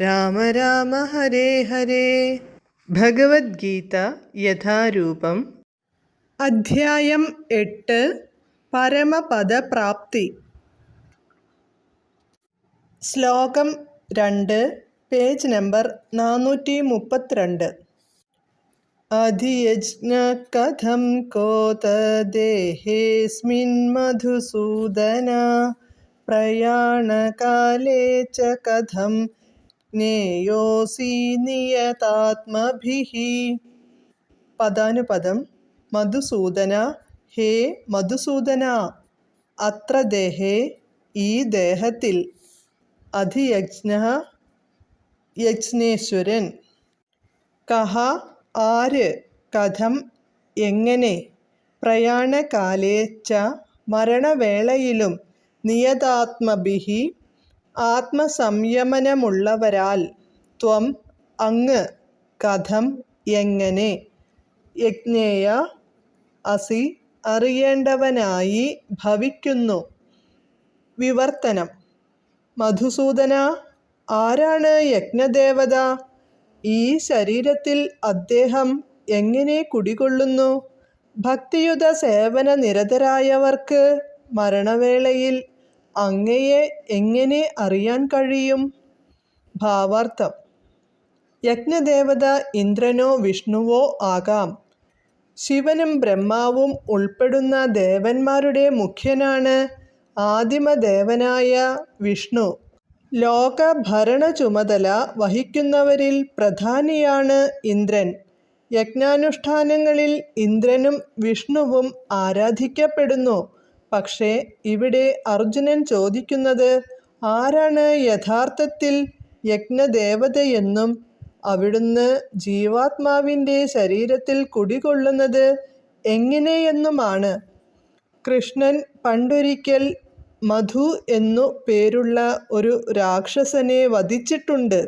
രാമ രാമ ഹരേ ഹരേ. ഭഗവത്ഗീത യഥാരൂപം. അധ്യായം എട്ട്. പരമപദപ്രാപ്തി. ശ്ലോകം രണ്ട് പേജ് നമ്പർ നാനൂറ്റി മുപ്പത്തിരണ്ട് അധിയജ്ഞ കഥം കോതദേഹേസ്മിൻ മധുസൂദന. പ്രയാണകാലേ ച കഥം ജ്ഞേയോസി നിയതാത്മഭിः. പദാനുപദം മധുസൂദന ഹേ മധുസൂദന അത്ര ദേഹേ ഈ ദേഹത്തിൽ. അധിയജ്ഞ യജ്ഞേശ്വരൻ. കഹ ആര് കഥം എങ്ങനെ പ്രയാണകാലേ ച മരണവേളയിലും നിയതാത്മഭിഹി ആത്മസംയമനമുള്ളവരാൽ ത്വം അങ്ങ് കഥം എങ്ങനെ? യജ്ഞേയ അസി അറിയേണ്ടവനായി ഭവിക്കുന്നു. വിവർത്തനം. മധുസൂദന ആരാണ് യജ്ഞദേവത? ഈ ശരീരത്തിൽ അദ്ദേഹം എങ്ങനെ കുടികൊള്ളുന്നു? ഭക്തിയുത സേവന നിരതരായവർക്ക് മരണവേളയിൽ അങ്ങയെ എങ്ങനെ അറിയാൻ കഴിയും? ഭാവാർത്ഥം. യജ്ഞദേവത ഇന്ദ്രനോ വിഷ്ണുവോ ആകാം. ശിവനും ബ്രഹ്മാവും ഉൾപ്പെടുന്ന ദേവന്മാരുടെ മുഖ്യനാണ് ആദിമദേവനായ വിഷ്ണു. ലോകഭരണ ചുമതല വഹിക്കുന്നവരിൽ പ്രധാനിയാണ് ഇന്ദ്രൻ. യജ്ഞാനുഷ്ഠാനങ്ങളിൽ ഇന്ദ്രനും വിഷ്ണുവും ആരാധിക്കപ്പെടുന്നു. പക്ഷേ ഇവിടെ അർജുനൻ ചോദിക്കുന്നത് ആരാണ് യഥാർത്ഥത്തിൽ യജ്ഞദേവതയെന്നും അവിടുന്ന് ജീവാത്മാവിന്റെ ശരീരത്തിൽ കുടികൊള്ളുന്നത് എങ്ങനെയെന്നുമാണ്. കൃഷ്ണൻ പണ്ടൊരിക്കൽ മധു എന്നു പേരുള്ള ഒരു രാക്ഷസനെ വധിച്ചിട്ടുണ്ട്.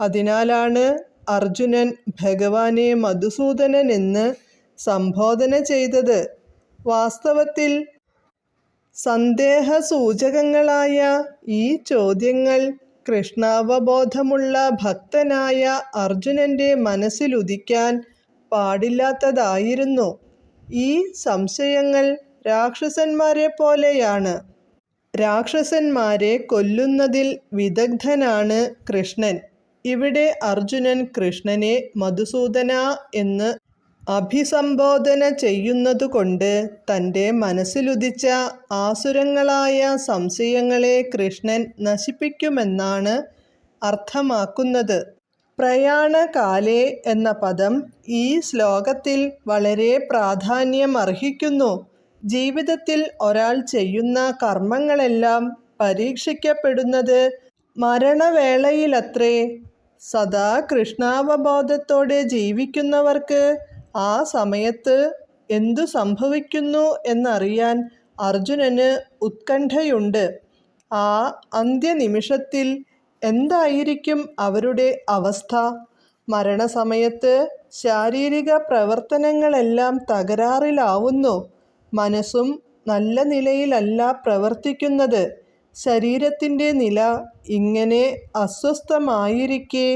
അതിനാലാണ് അർജുനൻ ഭഗവാനെ മധുസൂദനൻ എന്ന് സംബോധന ചെയ്തത്. വാസ്തവത്തിൽ സന്ദേഹസൂചകങ്ങളായ ഈ ചോദ്യങ്ങൾ കൃഷ്ണാവബോധമുള്ള ഭക്തനായ അർജുനന്റെ മനസ്സിലുദിക്കാൻ പാടില്ലാത്തതായിരുന്നു. ഈ സംശയങ്ങൾ രാക്ഷസന്മാരെ പോലെയാണ്. രാക്ഷസന്മാരെ കൊല്ലുന്നതിൽ വിദഗ്ധനാണ് കൃഷ്ണൻ. ഇവിടെ അർജുനൻ കൃഷ്ണനെ മധുസൂദന എന്ന് അഭിസംബോധന ചെയ്യുന്നതുകൊണ്ട് തന്റെ മനസ്സിലുദിച്ച ആസുരങ്ങളായ സംശയങ്ങളെ കൃഷ്ണൻ നശിപ്പിക്കുമെന്നാണ് അർത്ഥമാക്കുന്നത്. പ്രയാണകാലേ എന്ന പദം ഈ ശ്ലോകത്തിൽ വളരെ പ്രാധാന്യമർഹിക്കുന്നു. ജീവിതത്തിൽ ഒരാൾ ചെയ്യുന്ന കർമ്മങ്ങളെല്ലാം പരീക്ഷിക്കപ്പെടുന്നത് മരണവേളയിലത്രേ. സദാ കൃഷ്ണാവബോധത്തോടെ ജീവിക്കുന്നവർക്ക് ആ സമയത്ത് എന്തു സംഭവിക്കുന്നു എന്നറിയാൻ അർജുനന് ഉത്കണ്ഠയുണ്ട്. ആ അന്ത്യനിമിഷത്തിൽ എന്തായിരിക്കും അവരുടെ അവസ്ഥ? മരണസമയത്ത് ശാരീരിക പ്രവർത്തനങ്ങളെല്ലാം തകരാറിലാവുന്നു. മനസ്സും നല്ല നിലയിലല്ല പ്രവർത്തിക്കുന്നത്. ശരീരത്തിന്റെ നില ഇങ്ങനെ അസ്വസ്ഥമായിരിക്കെ.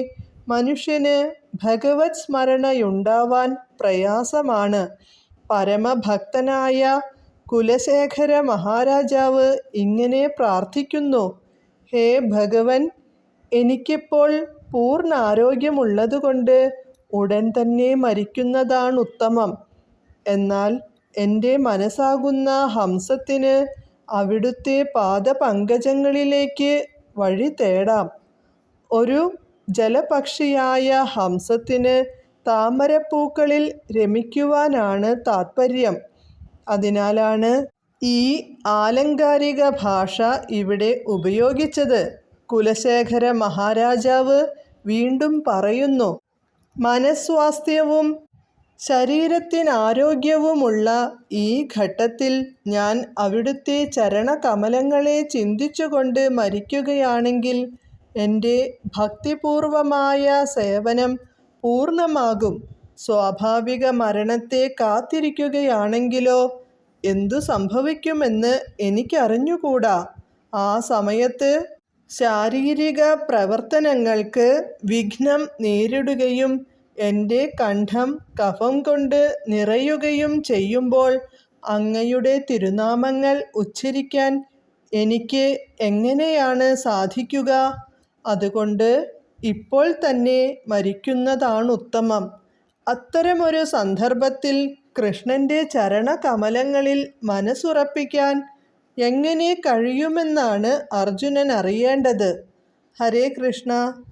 മനുഷ്യന് ഭഗവത് സ്മരണയുണ്ടാവാൻ പ്രയാസമാണ്. പരമഭക്തനായ കുലശേഖര മഹാരാജാവ് ഇങ്ങനെ പ്രാർത്ഥിക്കുന്നു. ഹേ ഭഗവൻ എനിക്കിപ്പോൾ പൂർണ ആരോഗ്യമുള്ളതുകൊണ്ട് ഉടൻ തന്നെ മരിക്കുന്നതാണ് ഉത്തമം. എന്നാൽ എന്റെ മനസ്സാകുന്ന ഹംസത്തിന് അവിടുത്തെ പാദപങ്കജങ്ങളിലേക്ക് വഴി തേടാം. ഒരു ജലപക്ഷിയായ ഹംസത്തിന് താമരപ്പൂക്കളിൽ രമിക്കുവാനാണ് താത്പര്യം. അതിനാലാണ് ഈ ആലങ്കാരിക ഭാഷ ഇവിടെ ഉപയോഗിച്ചത്. കുലശേഖര മഹാരാജാവ് വീണ്ടും പറയുന്നു മനസ്വാസ്ഥ്യവും ശരീരത്തിനാരോഗ്യവുമുള്ള ഈ ഘട്ടത്തിൽ ഞാൻ അവിടുത്തെ ചരണകമലങ്ങളെ ചിന്തിച്ചുകൊണ്ട് മരിക്കുകയാണെങ്കിൽ എന്റെ ഭക്തിപൂർവമായ സേവനം പൂർണമാകും. സ്വാഭാവിക മരണത്തെ കാത്തിരിക്കുകയാണെങ്കിലോ? എന്തു സംഭവിക്കുമെന്ന് എനിക്കറിഞ്ഞുകൂടാ. ആ സമയത്ത് ശാരീരിക പ്രവർത്തനങ്ങൾക്ക് വിഘ്നം നേരിടുകയും എന്റെ കണ്ഠം കഫം കൊണ്ട് നിറയുകയും ചെയ്യുമ്പോൾ അങ്ങയുടെ തിരുനാമങ്ങൾ ഉച്ചരിക്കാൻ എനിക്ക് എങ്ങനെയാണ് സാധിക്കുക? അതുകൊണ്ട് ഇപ്പോൾ തന്നെ മരിക്കുന്നതാണ് മരിക്കുന്നതാണുത്തമം. അത്തരമൊരു സന്ദർഭത്തിൽ കൃഷ്ണന്റെ ചരണകമലങ്ങളിൽ മനസ്സുറപ്പിക്കാൻ എങ്ങനെ കഴിയുമെന്നാണ് അർജുനൻ അറിയേണ്ടത്. ഹരേ കൃഷ്ണ.